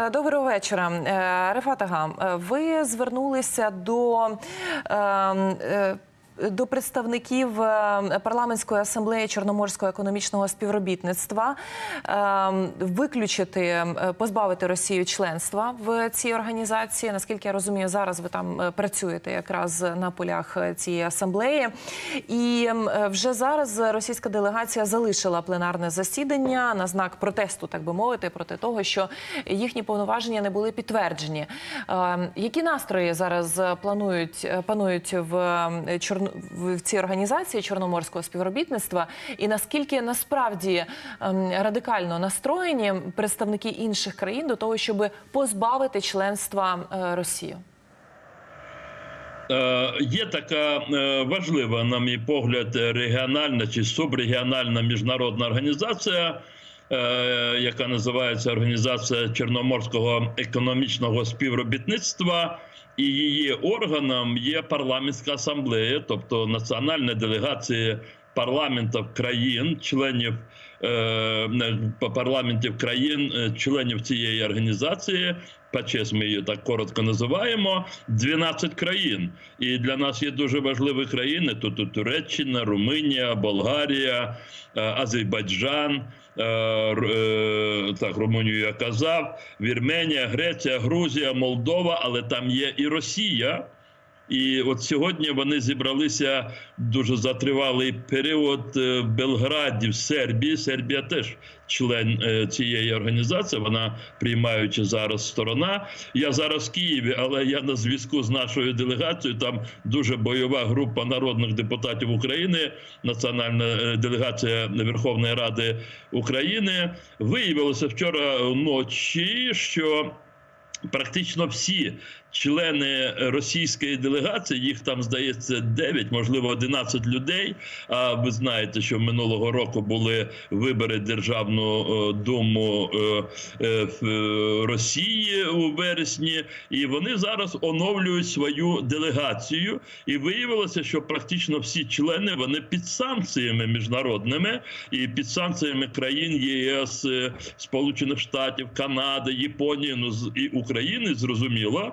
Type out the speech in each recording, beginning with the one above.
Е, Доброго вечора, Рефатага. Рефат Ага, е, Ви звернулися до. До представників е, парламентської асамблеї Чорноморського економічного співробітництва е, виключити, е, позбавити Росію членства в цій організації. Наскільки я розумію, зараз ви там е, працюєте якраз на полях е, цієї асамблеї, і е, вже зараз російська делегація залишила пленарне засідання на знак протесту, так би мовити, проти того, що їхні повноваження не були підтверджені. Які настрої зараз планують панують в Чорно в цій організації чорноморського співробітництва, і наскільки насправді ем, радикально настроєні представники інших країн до того, щоб позбавити членства е, Росію? Е, Є така е, важлива, на мій погляд, регіональна чи субрегіональна міжнародна організація, яка називається Організація Чорноморського економічного співробітництва, і її органом є парламентська асамблея, тобто національна делегації парламентів країн, членів е, парламентів країн, е, членів цієї організації. ПАЧЕС ми її так коротко називаємо 12 країн, і для нас є дуже важливі країни. Тут Туреччина, Румунія, Болгарія, е, Азербайджан. Так, Румунію я казав, Вірменія, Греція, Грузія, Молдова, але там є і Росія. І от сьогодні вони зібралися дуже затривалий період е, в Белграді, в Сербії. Сербія теж член е, цієї організації. Вона приймаючи зараз сторона. Я зараз в Києві, але я на зв'язку з нашою делегацією. Там дуже бойова група народних депутатів України, національна е, делегація Верховної Ради України. Виявилося вчора вночі, що Практично всі члени російської делегації, їх там здається 9, можливо 11 людей. А ви знаєте, що минулого року були вибори Державну е, думу е, е, Росії у вересні, і вони зараз оновлюють свою делегацію. І виявилося, що практично всі члени вони під санкціями міжнародними і під санкціями країн ЄС, Сполучених Штатів, Канади, Японії, ну і України, зрозуміло.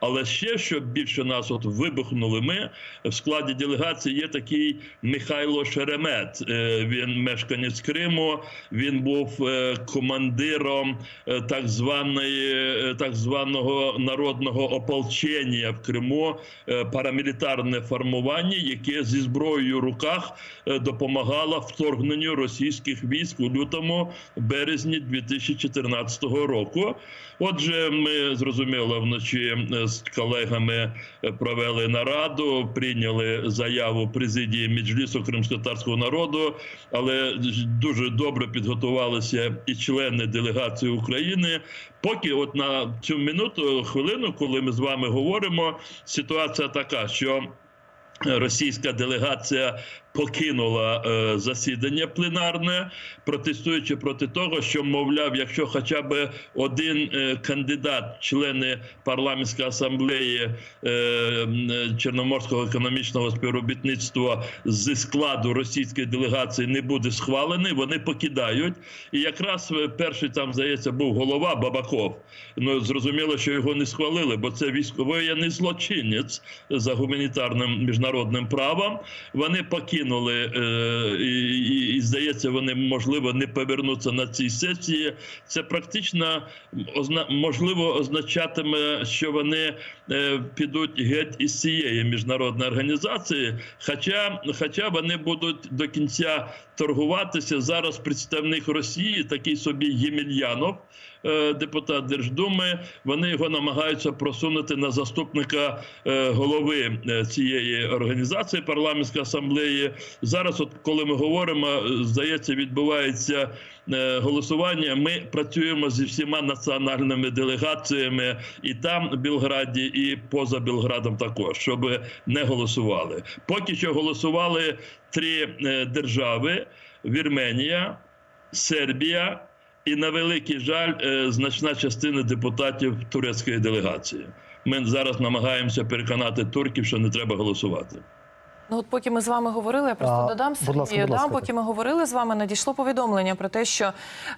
Але ще що більше нас от вибухнули ми в складі делегації є такий Михайло Шеремет. Е, Він мешканець Криму. Він був е, командиром е, так званої так званого народного ополчення в Криму, парамілітарне формування, яке зі зброєю в руках допомагало вторгненню російських військ у лютому березні 2014 року. Отже, ми зрозуміло вночі е, з колегами е, провели нараду, прийняли заяву президії Меджлісу кримськотарського народу, але дуже добре підготувалися і члени делегації України. Поки, от на цю минуту хвилину, коли ми з вами говоримо, ситуація така, що Російська делегація покинула е, засідання пленарне, протестуючи проти того, що мовляв, якщо хоча б один е, кандидат, члени парламентської асамблеї е, е, Чорноморського економічного співробітництва зі складу російської делегації не буде схвалений, вони покидають. І якраз е, перший там здається був голова Бабаков. Ну зрозуміло, що його не схвалили, бо це військовоєнний злочинець за гуманітарним міжнародним правом. Вони покинули е, і, і, і здається, вони можливо не повернуться на цій сесії. Це практично можливо означатиме, що вони е, підуть геть із цієї міжнародної організації. Хоча, хоча вони будуть до кінця торгуватися зараз. Представник Росії, такий собі Ємельянов, депутат Держдуми. Вони його намагаються просунути на заступника е, голови е, цієї організації парламентської асамблеї. Зараз, от коли ми говоримо, е, здається, відбувається е, голосування. Ми працюємо зі всіма національними делегаціями і там в Білграді, і поза Білградом також, щоб не голосували. Поки що голосували три е, держави: Вірменія, Сербія. І на великий жаль, е, значна частина депутатів турецької делегації. Ми зараз намагаємося переконати турків, що не треба голосувати. Ну, от поки ми з вами говорили, я просто А, додам Сергію, ласка, дам, ласка, поки ми говорили з вами, надійшло повідомлення про те, що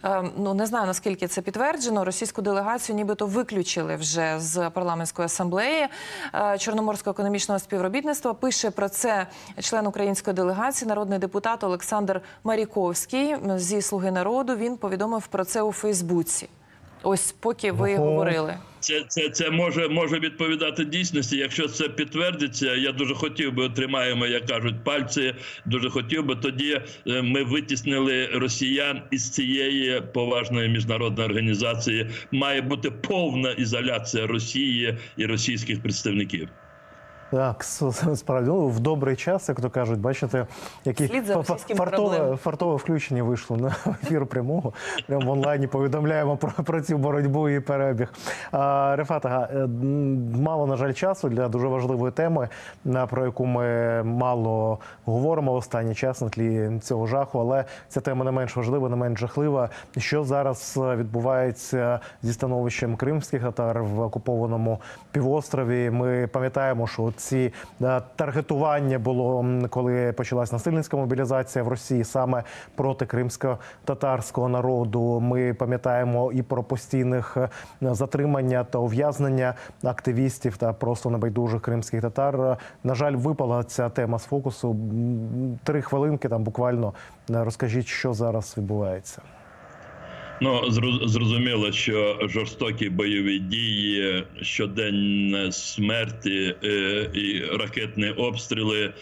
е, ну не знаю наскільки це підтверджено. Російську делегацію нібито виключили вже з парламентської асамблеї е, Чорноморського економічного співробітництва. Пише про це член української делегації, народний депутат Олександр Маріковський зі Слуги народу. Він повідомив про це у Фейсбуці. Ось поки ви Ого. говорили. Це, це, це може, може відповідати дійсності. Якщо це підтвердиться, я дуже хотів би отримаємо, як кажуть, пальці. Дуже хотів би тоді е, ми витіснили росіян із цієї поважної міжнародної організації. Має бути повна ізоляція Росії і російських представників. Так, справді ну, в добрий час, як то кажуть, бачите, які фартове, фартове включення вийшло на ефір прямого. Прямо в онлайні повідомляємо про, про цю боротьбу і перебіг. А, Рефата, е, мало, на жаль, часу для дуже важливої теми, про яку ми мало говоримо останній час на тлі цього жаху, але ця тема не менш важлива, не менш жахлива. Що зараз е, відбувається зі становищем кримських татар в окупованому півострові? Ми пам'ятаємо, що ці е, таргетування було коли почалась насильницька мобілізація в Росії саме проти кримсько-татарського народу. Ми пам'ятаємо і про постійних е, затримання та ув'язнення активістів та просто небайдужих кримських татар. На жаль, випала ця тема з фокусу. Три хвилинки там буквально Е, розкажіть, що зараз відбувається. Ну зрозуміло, що жорстокі бойові дії, щоденні смерті е, і ракетні обстріли.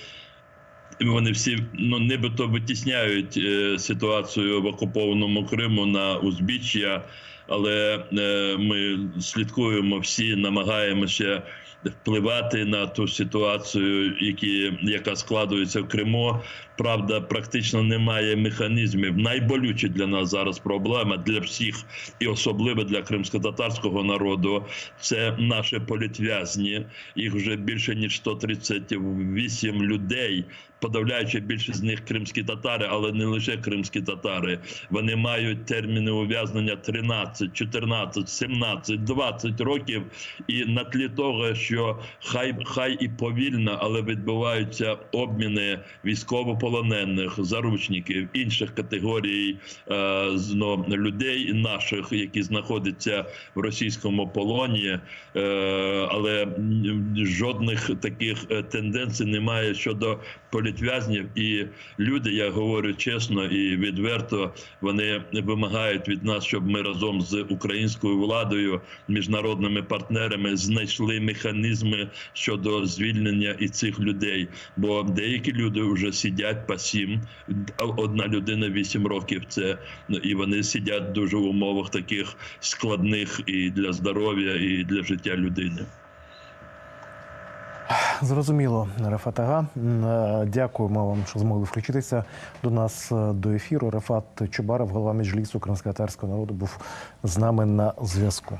Вони всі ну нібито витісняють е, ситуацію в окупованому Криму на узбіччя, але е, ми слідкуємо всі, намагаємося впливати на ту ситуацію, які, яка складується в Криму. Правда, практично немає механізмів. Найболючі для нас зараз проблема для всіх, і особливо для кримсько-татарського народу. Це наші політв'язні. Їх вже більше ніж 138 людей. Подавляюча більшість з них кримські татари, але не лише кримські татари. Вони мають терміни ув'язнення 13, 14, 17, 20 років. І на тлі того, що хай хай і повільно, але відбуваються обміни військовополонених, заручників, інших категорій ну, людей наших, які знаходяться в російському полоні, е, але жодних таких е, тенденцій немає щодо політв'язнів. І люди, я говорю чесно і відверто, вони вимагають від нас, щоб ми разом з українською владою, міжнародними партнерами знайшли механізми щодо звільнення і цих людей. Бо деякі люди вже сидять по сім, одна людина вісім років. Це і вони сидять дуже в умовах таких складних і для здоров'я, і для життя людини. Зрозуміло, Рефат Ага. Е, Дякуємо вам, що змогли включитися до нас е, до ефіру. Рефат Чубаров, голова Меджлісу кримсько-татарського народу, був з нами на зв'язку.